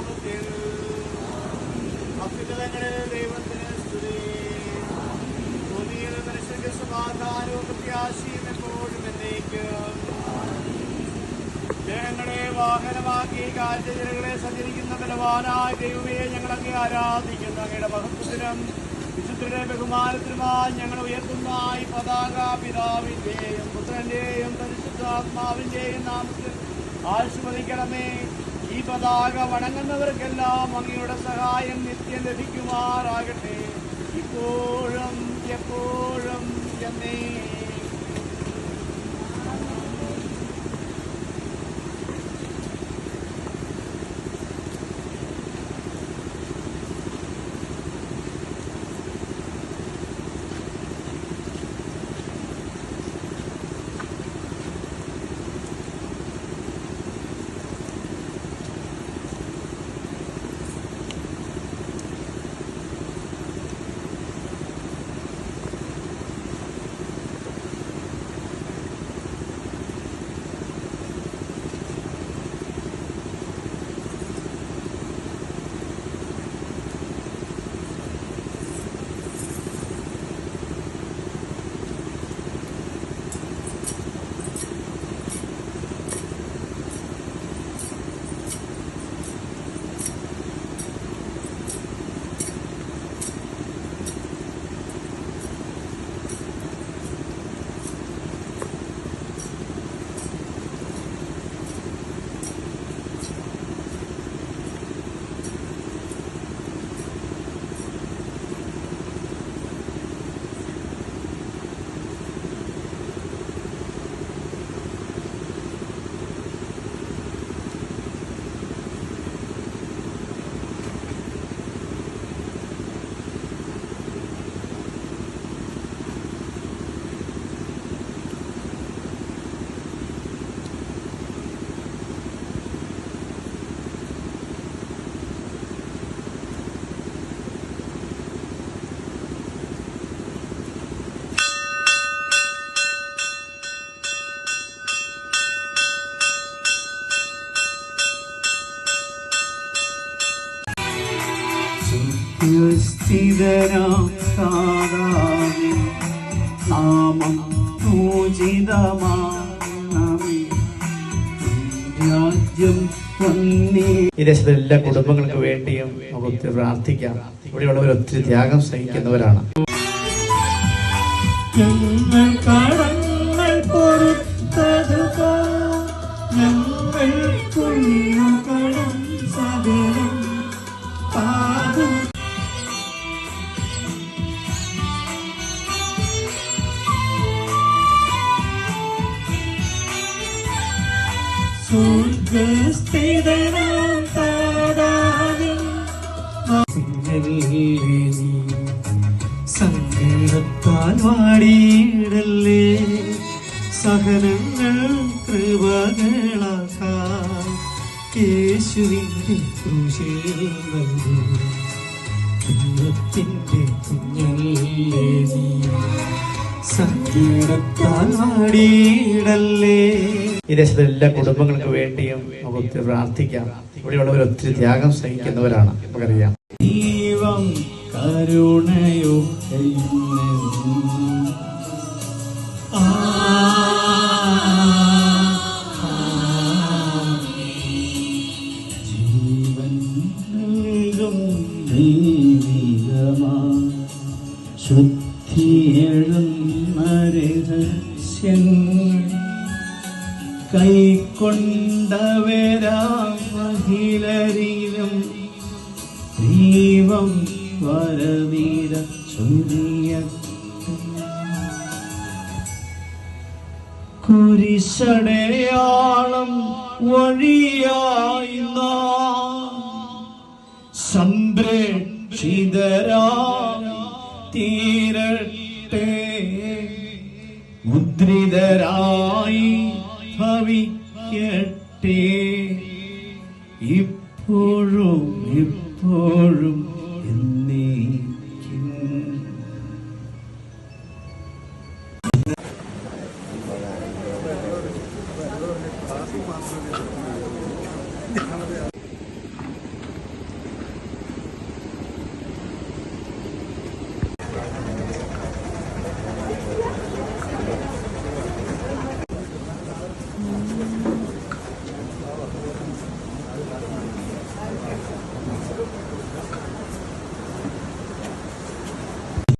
നാമത്തിൽ അത്യുന്നതങ്ങളിൽ ദൈവത്തിന് സ്തുതി ഭൂമിയിൽ മനുഷ്യർക്ക് സമാധാനവും പ്രത്യാശയും എപ്പോഴും എന്നേക്കും ജനങ്ങളെ വാഹനമാക്കി കാറ്റുചിറകളെ സഞ്ചരിക്കുന്ന ബലവാനായ ദൈവമേ ഞങ്ങൾ അങ്ങേ ആരാധിക്കുന്നു. അങ്ങയുടെ മഹത്വത്തിനും വിശുദ്ധരുടെ ബഹുമാനത്തിനുമായി ഞങ്ങൾ ഉയർത്തുന്ന ഈ പതാക പിതാവിന്റെയും പുത്രന്റെയും പരിശുദ്ധാത്മാവിന്റെയും നാമത്തിൽ ആശീർവദിക്കണമേ. ഈ പതാക വണങ്ങുന്നവർക്കെല്ലാം അങ്ങയുടെ സഹായം നിത്യം ലഭിക്കുമാറാകട്ടെ. ഇപ്പോഴും എപ്പോഴും എന്നേ. സ്ഥിതരാം താതാവേ നാമം പൂജിതമാണമേ രാജ്യം ഈ ദേശത്തെ എല്ലാ കുടുംബങ്ങൾക്ക് വേണ്ടിയും നമുക്ക് ഒത്തിരി പ്രാർത്ഥിക്കാം. ഇവിടെയുള്ളവർ ഒത്തിരി ത്യാഗം സഹിക്കുന്നവരാണ്. സ്വർഗസ്ഥിതനാം സിംഹനീ സങ്കടത്താൽ വാടിയിടല്ലേ സഹനങ്ങൾ കൃപകളാക്കാൻ യേശുവിന്റെ ക്രൂശിൽ നൽകൂ ദൈവത്തിന്റെ കുഞ്ഞല്ലേ നീ? സങ്കടത്താൽ വാടിയിടല്ലേ ഈ ദേശത്തെ എല്ലാ കുടുംബങ്ങൾക്ക് വേണ്ടിയും നമുക്ക് ഒത്തിരി പ്രാർത്ഥിക്കാം. ഇവിടെയുള്ളവർ ഒത്തിരി ത്യാഗം സഹിക്കുന്നവരാണ്. നമുക്കറിയാം. ദൈവം കരുണയോ കൈക്കൊണ്ടവരാം മഹിളരിലും ദൈവം വരവീര ചൊല്ലിയ കുരിശടയാളം വഴിയായി നാം സംരക്ഷിതരാ തീരട്ടെ. മുദ്രിതരായി ഭവിക്കട്ടെ. ഇപ്പോഴും